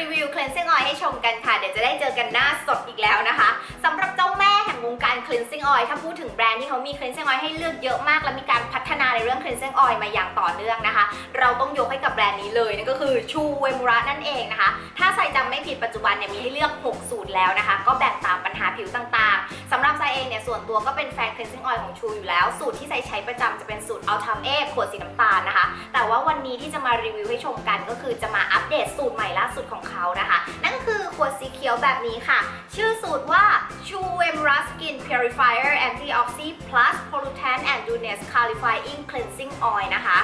รีวิว cleansing oil ให้ชมกันค่ะ เดี๋ยวจะได้เจอกันหน้าสดอีกแล้วนะคะสำหรับเจ้าแม่ วงการ cleansing oil ถ้าพูดถึงแบรนด์ที่เขามี cleansing oil ให้เลือกเยอะมาก และมีการพัฒนาในเรื่อง cleansing oil มาอย่างต่อเนื่องนะคะ เราต้องยกให้กับแบรนด์นี้เลยนั่นก็คือชูเวมูระนั่นเองนะคะ ถ้าใครจำไม่ผิดปัจจุบันเนี่ยมีให้เลือก 6 สูตรแล้วนะคะ ก็แบ่งตามปัญหาผิวต่างๆสำหรับไซเองเนี่ยส่วนตัวก็เป็นแฟน cleansing oil ของชูอยู่แล้ว สูตรที่ไซใช้ประจำจะเป็นสูตร Ultim A ขวดสีน้ำตาลนะคะ แต่ว่าวันนี้ที่จะมารีวิวให้ชมกันก็คือจะมาอัปเดตสูตรใหม่ล่าสุดของเขานะคะ นั่นก็คือขวดสีเขียวแบบนี้ค่ะ ชื่อสูตรว่า Chu Wemra Skin Purifier Antioxy Plus Pollutant and Dunes Clarifying Cleansing Oil นะคะ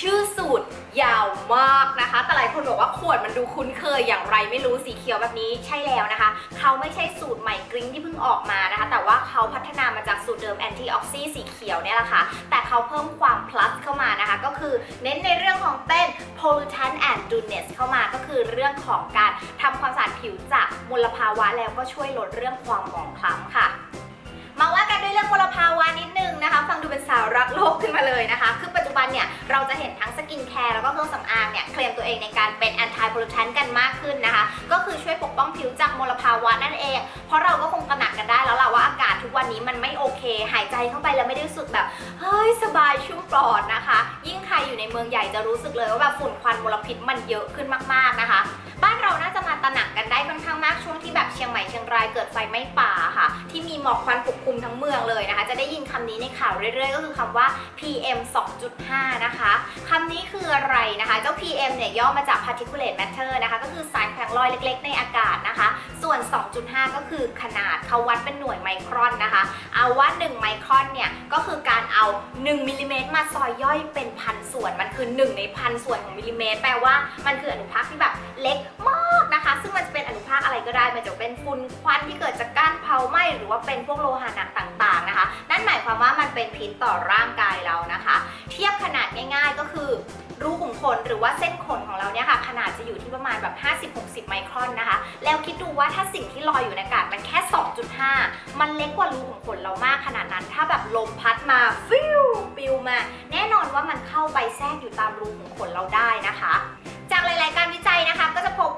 ชื่อสูตรยาวมากนะคะ แต่หลายคนบอกว่าขวดมันดูคุ้นเคยอย่างไรไม่รู้สีเขียวแบบนี้ใช่แล้วนะคะ เขาไม่ใช่สูตรใหม่กริ้งที่เพิ่งออกมานะคะ แต่ว่าเขาพัฒนามาจากสูตรเดิม anti oxy สีเขียวเนี่ยแหละค่ะ แต่เขาเพิ่มความ plus เข้ามานะคะ ก็คือเน้นในเรื่องของเป็น pollutant and dullness เข้ามาก็คือเรื่องของการทำความสะอาดผิวจากมลภาวะแล้วก็ช่วยลดเรื่องความหมองคล้ำค่ะ มาว่ากันด้วยเรื่องมลภาวะนิดนึงนะคะ ฟังดูเป็นสาวรักโลกขึ้นมาเลยนะคะ คือปัจจุบันเนี่ยเราจะเห็นทั้งสกินแคร์แล้วก็เครื่องสำอางเนี่ยเคลมตัวเองในการเป็น anti pollutant กันมากขึ้นนะคะ ก็คือช่วยปกป้องผิวจากมลภาวะนั่นเอง เพราะเราก็คงตระหนักกันได้แล้วล่ะว่าอากาศทุกวันนี้มันไม่โอเค หายใจเข้าไปแล้วไม่ได้รู้สึกแบบเฮ้ยสบายชุ่มปลอดนะคะ ยิ่งใครอยู่ในเมืองใหญ่จะรู้สึกเลยว่าแบบฝุ่นควันมลพิษมันเยอะขึ้นมากๆนะคะ เราน่าจะมาตระหนักกันได้ค่อนข้างมากช่วงที่แบบเชียงใหม่เชียงรายเกิดไฟไหม้ป่าค่ะ ที่มีหมอกควันปกคลุมทั้งเมืองเลยนะคะ จะได้ยินคำนี้ในข่าวเรื่อยๆ ก็คือคำว่า PM 2.5 นะคะคำนี้คืออะไรนะคะ เจ้า PM เนี่ยย่อมาจาก particulate matter นะคะ ก็คือสารแข็งลอยเล็กๆ ในอากาศนะคะ ส่วน 2.5 ก็คือขนาดเขาวัดเป็นหน่วยไมครอนนะคะ เอาว่า 1 ไมครอนเนี่ยก็คือการเอา 1มิลลิเมตรมาซอยย่อยเป็นพันส่วน มันคือ 1 ในพันส่วนของมิลลิเมตรแปลว่ามันคืออนุภาคที่แบบเล็กมากนะคะ ซึ่งมันจะเป็นอนุภาคอะไรก็ได้มันจะเป็นฝุ่นควันที่เกิดจากการเผาไหม้หรือว่าเป็นพวกโลหะหนักต่างๆนะคะ นั่นหมายความว่ามันเป็นพิษต่อร่างกายเรานะคะ เทียบขนาดง่าย ๆ ก็คือรูขุมขนหรือว่าเส้นขนของเราเนี่ยค่ะ ขนาดจะอยู่ที่ประมาณแบบ 50-60 ไมครอนนะคะ แล้วคิดดูว่าถ้าสิ่งที่ลอยอยู่ในอากาศมันแค่ 2.5 มันเล็กกว่ารูขุมขนเรามากขนาดนั้น ถ้าแบบลมพัดมาฟิวปิวมา แน่นอนว่ามันเข้าไปแทรกอยู่ตามรูขุมขนเราได้นะคะ จากหลาย ๆ การวิจัยนะคะ ก็จะพบ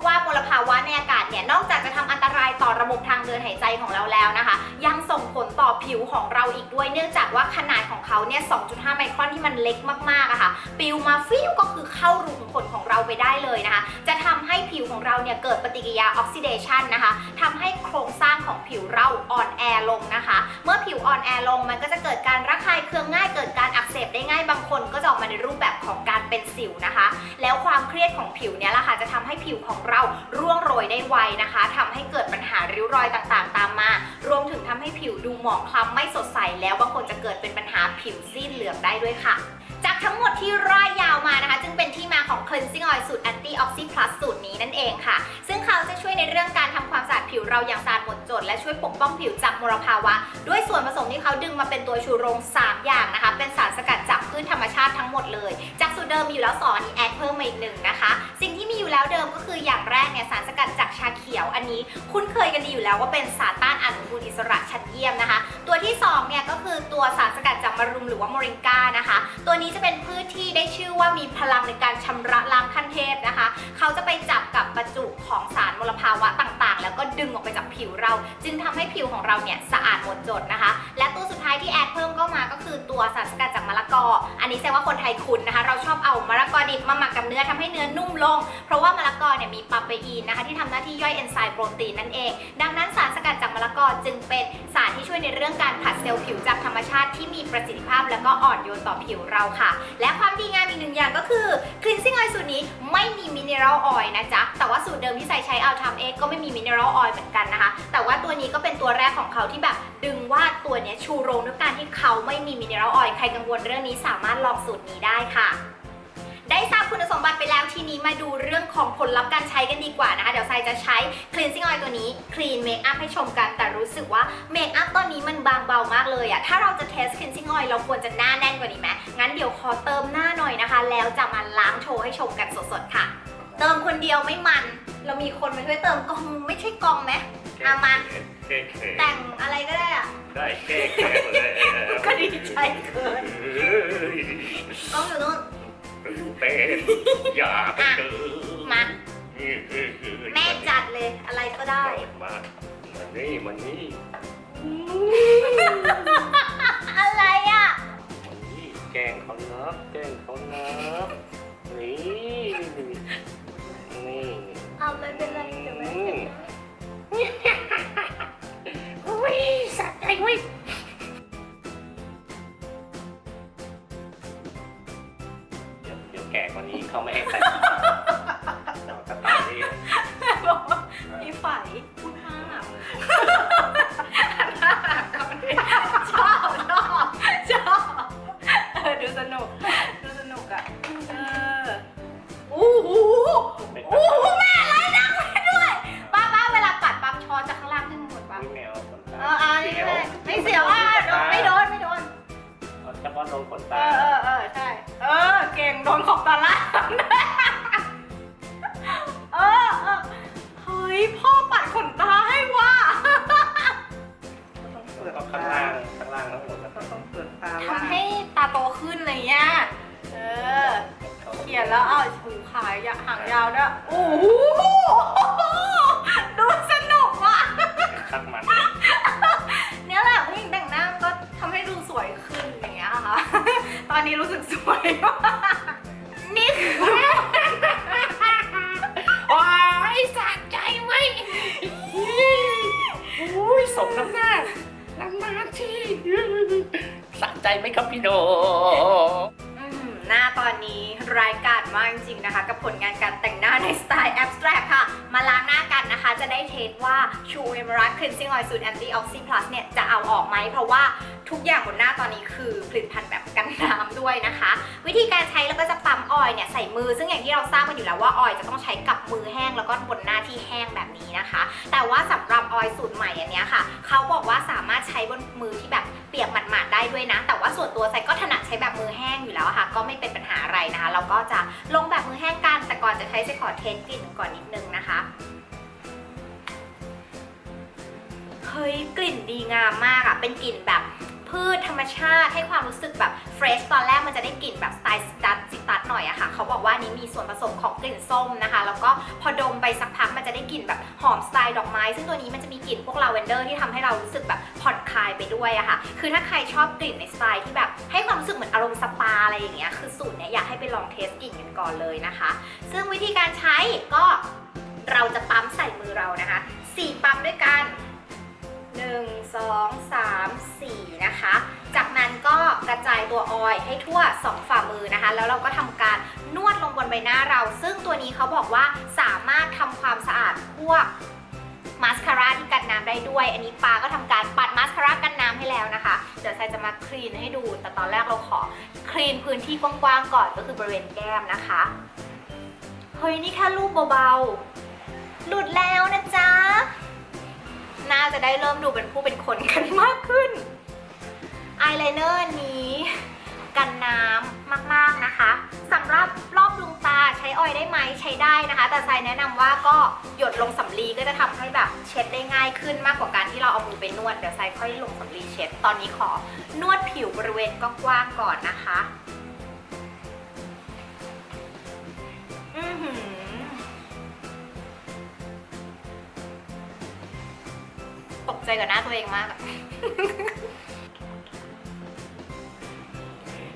ผิวของเราอีกด้วย เนื่องจากว่าขนาดของเขาเนี่ย 2.5 ไมครอนที่มันเล็กมากๆอะค่ะ ปิวมาฟิวก็คือเข้ารูขุมขนของเราไปได้เลยนะคะ จะทำให้ผิวของเราเนี่ยเกิดปฏิกิริยาออกซิเดชันนะคะทำให้โครงสร้างของผิวเราอ่อนแอลงนะคะ เมื่อผิวอ่อนแอลงมันก็จะเกิดการระคายเคืองง่าย เกิดการอักเสบได้ง่าย บางคนก็จะออกมาในรูปแบบของการเป็นสิวนะคะ แล้วความเครียดของผิวเนี่ยแหละค่ะจะทำให้ผิวของเราร่วงโรยได้ไวนะคะทำให้เกิดปัญหาริ้วรอยต่างๆ ตามมา รวมถึงทำให้ผิวดูหมองคล้ำไม่สดใสแล้วบางคนจะเกิดเป็นปัญหาผิวซีดเหลืองได้ด้วยค่ะ จากทั้งหมดที่ร่ายยาวมานะคะ จึงเป็นที่มาของ cleansing oil สูตร anti oxy plus สูตรนี้นั่นเองค่ะ ซึ่งเขาจะช่วยในเรื่องการทำความสะอาดผิวเราอย่างสะอาดหมดจด และช่วยปกป้องผิวจากมลภาวะ ด้วยส่วนผสมที่เขาดึงมาเป็นตัวชูโรง 3 อย่างนะคะ เป็นสารสกัดจากพืชธรรมชาติทั้งหมดเลย จากสูตรเดิมมีอยู่แล้วสองอันนี้แอดเพิ่มมาอีกหนึ่งนะคะสิ่ง อยู่แล้วเดิมก็คืออย่างแรกเนี่ยสารสกัดจากชาเขียวอันนี้ คุ้นเคยกันดีอยู่แล้วว่าเป็นสารต้านอนุมูลอิสระชั้นเยี่ยมนะคะ ตัวที่สองเนี่ยก็คือตัวสารสกัดจากมะรุมหรือว่าโมริงกานะคะ ตัวนี้จะเป็นพืชที่ได้ชื่อว่ามีพลังในการชำระล้างขั้นเทพนะคะ เขาจะไปจับกับประจุของสารมลภาวะต่างๆ แล้วก็ดึงออกไปจากผิวเรา จึงทำให้ผิวของเราเนี่ยสะอาดหมดจดนะคะ และตัวสุดท้ายที่แอดเพิ่มก็มาก็คือตัวสารสกัดจากมะละกอ อันนี้แสดงว่าคนไทยคุ้นนะคะ เราชอบเอามะละกอดิบมาหมักกับเนื้อทำให้เนื้อนุ่มลง เพราะว่ามะละกอเนี่ยมีปาเปอีนนะคะที่ทำหน้าที่ย่อยเอนไซม์โปรตีนนั่นเอง ดังนั้นสารสกัดจากมะละกอจึงเป็นสารที่ช่วยในเรื่องการผัดเซลล์ผิวจากธรรมชาติที่มีประสิทธิภาพ แล้วก็อ่อนโยนต่อผิวเราค่ะ และความดีงามอีกหนึ่งอย่างก็คือ cleansing oil สูตรนี้ไม่มีมินเนอรัลออยล์นะจ๊ะแต่ว่าสูตรเดิมที่ใส่ใช้อัลทามเอ็กก็ไม่มีมินเนอรัลออยล์เหมือนกันนะคะ แต่ว่าตัวนี้ก็เป็นตัวแรกของเขาที่แบบดึงว่าตัวนี้ชูโรงด้วยการที่เขาไม่มีมินเนอรัลออยล์ใครกังวลเรื่องนี้สามารถลองสูตรนี้ได้ค่ะ ได้ทราบคุณสมบัติไปแล้วทีนี้มาดูเรื่องของผลลัพธ์การใช้กันดีกว่านะคะ เดี๋ยวไซจะใช้ cleansing oil ตัวนี้ clean make up ให้ชมกัน แต่รู้สึกว่า make up ตอนนี้มันบางเบามากเลยอะถ้าเราจะ test cleansing oil เราควรจะหน้าแน่นกว่านี้ไหมงั้นเดี๋ยวขอเติมหน้าหน่อยนะคะ แล้วจะมาล้างโชว์ให้ชมกันสดๆค่ะ เติมคนเดียวไม่มัน เรามีคนมาช่วยเติมกองไม่ใช่กองไหมเอามาแค่แค่แต่งอะไรก็ได้อะได้แค่แค่หมดเลยก็ดีใจเกินเฮ้ยกล้องอยู่นู่น เป็นอย่าไปเจอมาอืเออเออแม่จัดเลยอะไรก็ได้ มามานี่มานี่ โดนขอบตาล่างเออเออเฮ้ยพ่อปัดขนตาให้ว่ะต้องเปิดเอาตาข้างล่างข้างล่างทั้งหมดแล้วก็ต้องเปิดตาทำให้ตาโตขึ้นอะไรเงี้ยเออ เขียนแล้วเอาหูขายยาหางยาวด้วยโอ้โหดูสนุกว่ะ คัดมันเนี่ยแหละผู้หญิงแต่งหน้าก็ทำให้ดูสวยขึ้นอย่างเงี้ยค่ะ ตอนนี้รู้สึกสวยมาก สมน้ำหน้าน้ำหน้าที่สะใจไหมครับพี่โนอืมหน้าตอนนี้รายการมากจริงๆนะคะ กับผลงานการแต่งหน้าในสไตล์แอ็บสแตรกค่ะ มาล้างหน้ากันนะคะ จะได้เทสว่า True e m e r a l d Cleansing Oil สูตร Anti Oxy Plus เนี่ยจะเอาออกไหม เพราะว่าทุกอย่างบนหน้าตอนนี้คือผลิตภัณฑ์แบบกันน้ำด้วยนะคะ วิธีการใช้แล้วก็จะปั๊มออยล์เนี่ยใส่มือ ซึ่งอย่างที่เราทราบกันอยู่แล้วว่าออยล์จะต้องใช้กับมือแห้งแล้วก็บนหน้าที่แห้งแบบนี้นะคะ แต่ว่าสำหรับออยล์สูตรใหม่อันนี้ค่ะเขาบอกว่าสามารถใช้บนมือที่แบบเปียกหมาดๆได้ด้วยนะ แต่ว่าส่วนตัวไซก็ถนัดใช้แบบมือแห้งอยู่แล้วค่ะ ก็ไม่เป็นปัญหาอะไรนะคะ เราก็จะลงแบบมือแห้งกันแต่ก่อนจะใช้ไซขอเทสกลิ่นก่อนนิดนึงนะคะเฮ้ยกลิ่นดีงามมากอะเป็นกลิ่นแบบพืชธรรมชาติให้ความรู้สึกแบบเฟรชตอนแรกมันจะได้กลิ่นแบบสไตล์สตัดซิตัสหน่อยอะค่ะ เขาบอกว่านี้มีส่วนผสมของกลิ่นส้มนะคะ แล้วก็พอดมไปสักพักมันจะได้กลิ่นแบบหอมสไตล์ดอกไม้ ซึ่งตัวนี้มันจะมีกลิ่นพวกลาเวนเดอร์ที่ทำให้เรารู้สึกแบบผ่อนคลายไปด้วยอะค่ะ คือถ้าใครชอบกลิ่นในสไตล์ที่แบบให้ความรู้สึกเหมือนอารมณ์สปาอะไรอย่างเงี้ย คือสูตรเนี้ยอยากให้ไปลองเทสกลิ่นกันก่อนเลยนะคะ ซึ่งวิธีการใช้ก็ เราจะปั๊มใส่มือเรานะคะสี่ปั๊มด้วยกัน 1 2 3 4 นะคะ จากนั้นก็กระจายตัวออยให้ทั่ว 2 ฝ่ามือนะคะ แล้วเราก็ทำการนวดลงบนใบหน้าเรา ซึ่งตัวนี้เขาบอกว่าสามารถทำความสะอาดพวกมาสคาร่าที่กันน้ำได้ด้วย อันนี้ปาก็ทำการปัดมาสคาร่ากันน้ำให้แล้วนะคะ เดี๋ยวไซจะมาคลีนให้ดู แต่ตอนแรกเราขอคลีนพื้นที่กว้างๆก่อนก็คือบริเวณแก้มนะคะ เฮ้ยนี่แค่รูปเบา หลุดแล้วนะจ๊ะ น่าจะได้เริ่มดูเป็นผู้เป็นคนกันมากขึ้น อายไลเนอร์นี้กันน้ำมากๆนะคะสำหรับรอบดวงตาใช้ออยได้ไหมใช้ได้นะคะ แต่ไซแนะนำว่าก็หยดลงสำลีก็จะทำให้แบบเช็ดได้ง่ายขึ้นมากกว่าการที่เราเอามือไปนวดเดี๋ยวไซค่อยลงสำลีเช็ด ตอนนี้ขอนวดผิวบริเวณกว้างๆก่อนนะคะ อือหือ ใจกับหน้าตัวเองมาก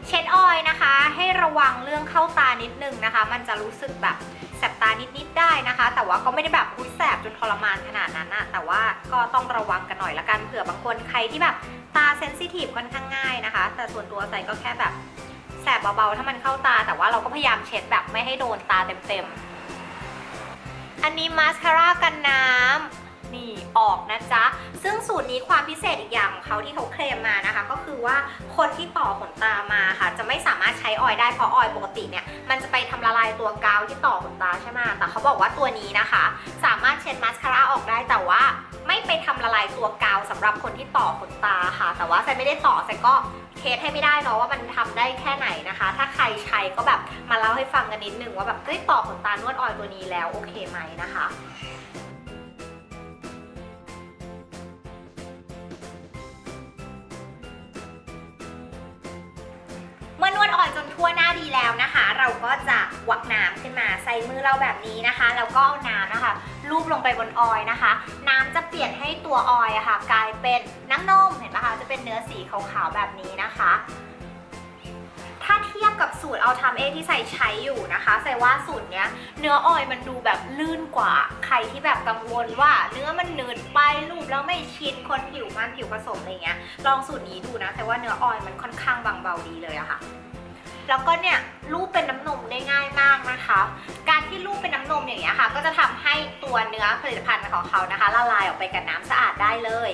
เช็ดออยนะคะ ให้ระวังเรื่องเข้าตานิดนึงนะคะ มันจะรู้สึกแบบแสบตานิดๆได้นะคะ แต่ว่าก็ไม่ได้แบบคุยแสบจนทรมานขนาดนั้นอะแต่ว่าก็ต้องระวังกันหน่อยละกันเผื่อบางคนใครที่แบบตาเซนซิทีฟค่อนข้างง่ายนะคะ แต่ส่วนตัวใส่ก็แค่แบบแสบเบาๆ ถ้ามันเข้าตา แต่ว่าเราก็พยายามเช็ดแบบไม่ให้โดนตาเต็มๆ อันนี้มาสคาร่ากันน้ำ นี่ออกนะจ๊ะ ซึ่งสูตรนี้ความพิเศษอีกอย่างของเขาที่เขาเคลมมานะคะ ก็คือว่าคนที่ต่อขนตามาค่ะ จะไม่สามารถใช้ออยล์ได้เพราะออยล์ปกติเนี่ยมันจะไปทำละลายตัวกาวที่ต่อขนตาใช่ไหมแต่เขาบอกว่าตัวนี้นะคะ สามารถเช็ดมาสคาร่าออกได้แต่ว่าไม่ไปทำละลายตัวกาวสำหรับคนที่ต่อขนตาค่ะ แต่ว่าไซไม่ได้ต่อไซก็เทสให้ไม่ได้เนาะว่ามันทำได้แค่ไหนนะคะ ถ้าใครใช้ก็แบบมาเล่าให้ฟังกันนิดนึงว่าแบบเฮ้ยต่อขนตานวดออยล์ตัวนี้แล้วโอเคไหมนะคะ มื่อนวดอ่อนจนทั่วหน้าดีแล้วนะคะ เราก็จะวักน้ำขึ้นมาใส่มือเราแบบนี้นะคะ แล้วก็เอาน้ำนะคะลูบลงไปบนออยนะคะ น้ำจะเปลี่ยนให้ตัวออยอะค่ะ กลายเป็นน้ำนมเห็นปะคะจะเป็นเนื้อสีขาวๆแบบนี้นะคะ ทียบกับสูตรเอาทำเองที่ใส่ใช้อยู่นะคะใส่ว่าสูตรเนี้ยเนื้อออยมันดูแบบลื่นกว่า ใครที่แบบกังวลว่า เนื้อมันหนืดไปรูปแล้วไม่ชินคนผิวมันผิวผสมอะไรเงี้ยลองสูตรนี้ดูนะแต่ว่าเนื้อออยมันค่อนข้างบางเบาดีเลยอะค่ะแล้วก็เนี่ยรูปเป็นน้ำนมได้ง่ายมากนะคะ การที่รูปเป็นน้ำนมอย่างเงี้ยค่ะ ก็จะทำให้ตัวเนื้อผลิตภัณฑ์ของเขานะคะละลายออกไปกับน้ำสะอาดได้เลย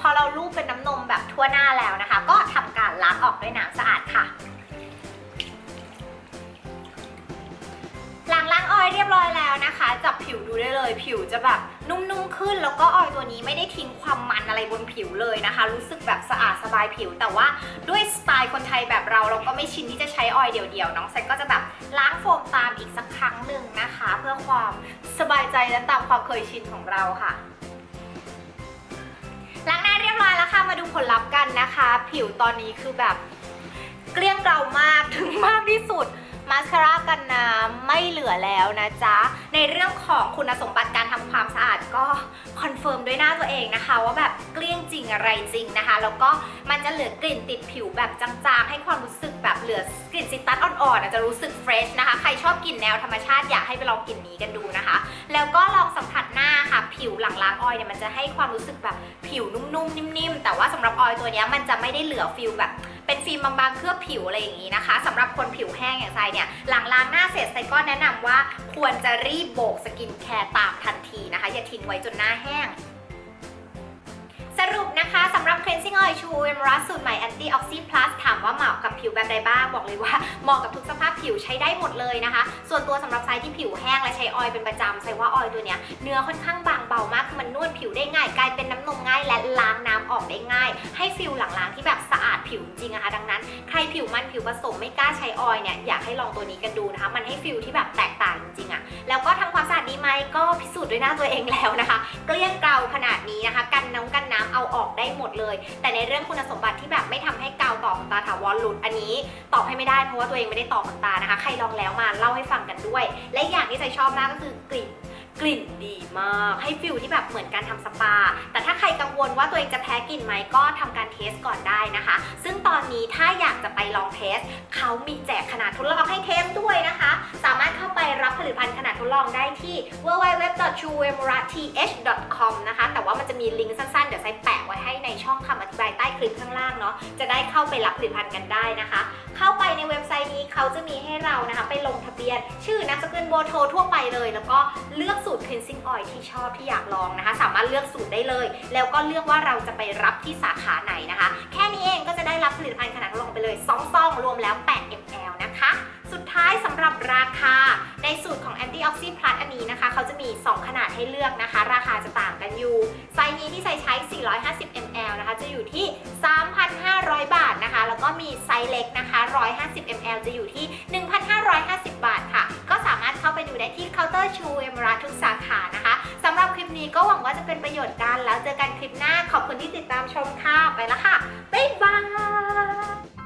พอเรารูปเป็นน้ำนมแบบทั่วหน้าแล้วนะคะ ก็ทำการล้างออกด้วยน้ำสะอาดค่ะ แล้วนะคะ จับผิวดูได้เลย ผิวจะแบบนุ่มๆขึ้น แล้วก็ออยตัวนี้ไม่ได้ทิ้งความมันอะไรบนผิวเลยนะคะ รู้สึกแบบสะอาดสบายผิว แต่ว่าด้วยสไตล์คนไทยแบบเราเราก็ไม่ชินที่จะใช้ออยเดี่ยวๆน้องแซกก็จะแบบล้างโฟมตามอีกสักครั้งหนึ่งนะคะ เพื่อความสบายใจและตามความเคยชินของเราค่ะล้างหน้าเรียบร้อยแล้วค่ะมาดูผลลัพธ์กันนะคะ ผิวตอนนี้คือแบบเกลี้ยงเกลามากถึงมากที่สุด มาสคาร่ากันน้ำไม่เหลือแล้วนะจ๊ะ ในเรื่องของคุณสมบัติการทำความสะอาดก็คอนเฟิร์มด้วยหน้าตัวเองนะคะ ว่าแบบเกลี้ยงจริงอะไรจริงนะคะ แล้วก็มันจะเหลือกลิ่นติดผิวแบบจางๆ ให้ความรู้สึกแบบเหลือกลิ่นซิตรัสอ่อนๆอะจะรู้สึกเฟรชนะคะ ใครชอบกลิ่นแนวธรรมชาติอยากให้ไปลองกลิ่นนี้กันดูนะคะ แล้วก็ลองสัมผัสหน้าค่ะ ผิวหลังล้างออยเนี่ยมันจะให้ความรู้สึกแบบผิวนุ่มๆนิ่มๆ แต่ว่าสำหรับออยตัวนี้มันจะไม่ได้เหลือฟิลแบบ เป็นฟิล์มบางๆ เคลือบผิวอะไรอย่างนี้นะคะสำหรับคนผิวแห้งอย่างไซเนี่ยหลังล้างหน้าเสร็จไซก็แนะนำว่าควรจะรีบโบกสกินแคร์ตามทันทีนะคะ อย่าทิ้งไว้จนหน้าแห้ง รุปนะคะสำหรับ cleansing oil ชูเอมรัสสูตรใหม่ anti oxy plus ถามว่าเหมาะกับผิวแบบใดบ้าง บอกเลยว่าเหมาะกับทุกสภาพผิวใช้ได้หมดเลยนะคะ ส่วนตัวสำหรับไซที่ผิวแห้งและใช้ออยล์เป็นประจำไซว่าออยล์ตัวเนี้ยเนื้อค่อนข้างบางเบามากคือมันนวดผิวได้ง่าย กลายเป็นน้ำนมง่ายและล้างน้ำออกได้ง่าย ให้ฟิลหลังๆที่แบบสะอาดผิวจริงๆอะคะดังนั้นใครผิวมันผิวผสมไม่กล้าใช้ออยล์เนี่ยอยากให้ลองตัวนี้กันดูนะคะ มันให้ฟิลที่แบบแตกต่างจริงๆอะแล้วก็ทำความสะอาดดีไหมก็พิสูจน์ด้วยหน้าตัวเองแล้วนะคะ เกลี้ยงเกลาขนาดนี้นะคะ กันน้ำกันน้ำเอาออกได้หมดเลย แต่ในเรื่องคุณสมบัติที่แบบไม่ทำให้กาวต่อขนตาถาวรหลุดอันนี้ตอบให้ไม่ได้เพราะว่าตัวเองไม่ได้ต่อขนตานะคะ ใครลองแล้วมาเล่าให้ฟังกันด้วย และอย่างที่ใจชอบมากก็คือกลิ่น กลิ่นดีมาก ให้ฟิลที่แบบเหมือนการทำสปา แต่ถ้าใครกังวลว่าตัวเองจะแพ้กลิ่นไหมก็ทำการเทสก่อนได้นะคะ ซึ่งตอนนี้ถ้าอยากจะไปลองเทสเขามีแจกขนาดทดลองให้เทสด้วยนะคะ สามารถเข้าไปรับผลิตภัณฑ์ขนาดทดลองได้ที่ www.chuemurath.com นะคะ แต่ว่ามันจะมีลิงก์สั้นๆ เดี๋ยวใส่แปะ ให้ในช่องคำอธิบายใต้คลิปข้างล่างเนาะจะได้เข้าไปรับผลิตภัณฑ์กันได้นะคะ เข้าไปในเว็บไซต์นี้เขาจะมีให้เรานะคะ ไปลงทะเบียน ชื่อนามสกุลโบโททั่วไปเลย แล้วก็เลือกสูตร cleansing oil ที่ชอบที่อยากลองนะคะ สามารถเลือกสูตรได้เลย แล้วก็เลือกว่าเราจะไปรับที่สาขาไหนนะคะ แค่นี้เองก็จะได้รับผลิตภัณฑ์ขนาดลงไปเลย2ซองรวมแล้ว 8 ml นะคะ สุดท้ายสำหรับราคาในสูตรของ anti oxy plus อันนี้นะคะ เขาจะมี 2 ขนาดให้เลือกนะคะ ราคาจะต่างกันอยู่ ไซส์นี้ที่ใส่ใช้ 450 ml นะคะ จะอยู่ที่ 3,500 บาทนะคะ แล้วก็มีไซส์เล็กนะคะ 150 ml จะอยู่ที่ 1,550 บาทค่ะ ก็สามารถเข้าไปดูได้ที่เคาน์เตอร์ชูเอมราทุกสาขานะคะสำหรับคลิปนี้ก็หวังว่าจะเป็นประโยชน์กัน แล้วเจอกันคลิปหน้าขอบคุณที่ติดตามชมค่ะไปแล้วค่ะบ๊ายบาย